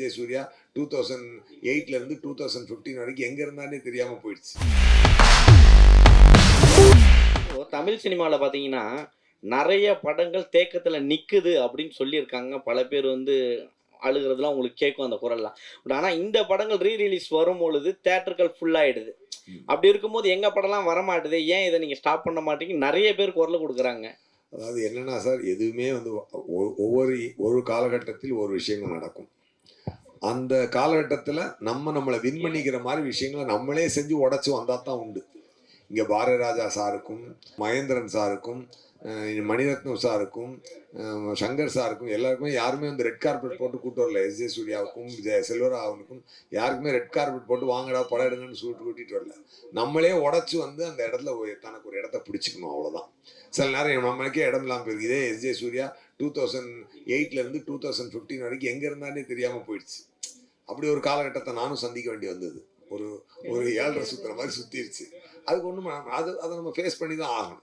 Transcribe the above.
J Surya two thousand எயிட்லேருந்து two thousand fifteen வரைக்கும் எங்கே இருந்தானே தெரியாமல் போயிடுச்சு. தமிழ் சினிமாவில் பார்த்தீங்கன்னா நிறைய படங்கள் தேக்கத்தில் நிற்குது அப்படின்னு சொல்லியிருக்காங்க. பல பேர் வந்து அழுகிறதுலாம் உங்களுக்கு கேட்கும் அந்த குரல்லாம். பட் ஆனால் இந்த படங்கள் ரீ ரிலீஸ் வரும் பொழுது தேட்டர்கள் ஃபுல்லாகிடுது. அப்படி இருக்கும்போது எங்கள் படம்லாம் வர மாட்டுது ஏன் இதை நீங்கள் ஸ்டாப் பண்ண மாட்டீங்க நிறைய பேர் குரல் கொடுக்குறாங்க. அதாவது என்னன்னா சார் எதுவுமே வந்து ஒவ்வொரு ஒரு காலகட்டத்தில் ஒரு விஷயங்கள் நடக்கும். அந்த காலகட்டத்தில் நம்ம நம்மளை வின் பண்ணிக்கிற மாதிரி விஷயங்களை நம்மளே செஞ்சு உடச்சி வந்தால் தான் உண்டு. இங்கே பாரதிராஜா சாருக்கும் மகேந்திரன் சாருக்கும் மணிரத்னம் சாருக்கும் சங்கர் சாருக்கும் எல்லாருக்குமே யாருமே வந்து ரெட் கார்பெட் போட்டு கூட்டு வரல. எஸ் ஜே சூர்யாவுக்கும் ஜெய செல்வராகவனுக்கும் யாருக்குமே ரெட் கார்பெட் போட்டு வாங்கடா படம் எடுங்கன்னு சொல்லிட்டு கூட்டிகிட்டு வரல. நம்மளே உடச்சி வந்து அந்த இடத்துல தனக்கு ஒரு இடத்த பிடிச்சிக்கணும் அவ்வளோதான் சில நேரம் நம்மளுக்கே இடம் இல்லாமல் போயிருக்கு இதே S J Surya two thousand எயிட்லேருந்து two thousand fifteen வரைக்கும் எங்கே இருந்தானே தெரியாமல் போயிடுச்சு. அப்படி ஒரு காலகட்டத்தை நானும் சந்திக்க வேண்டி வந்தது. ஒரு ஒரு ஏழரை சுற்றுற மாதிரி சுற்றிருச்சு அதுக்கு ஒன்றும் அது அதை நம்ம ஃபேஸ் பண்ணி தான் ஆகணும்.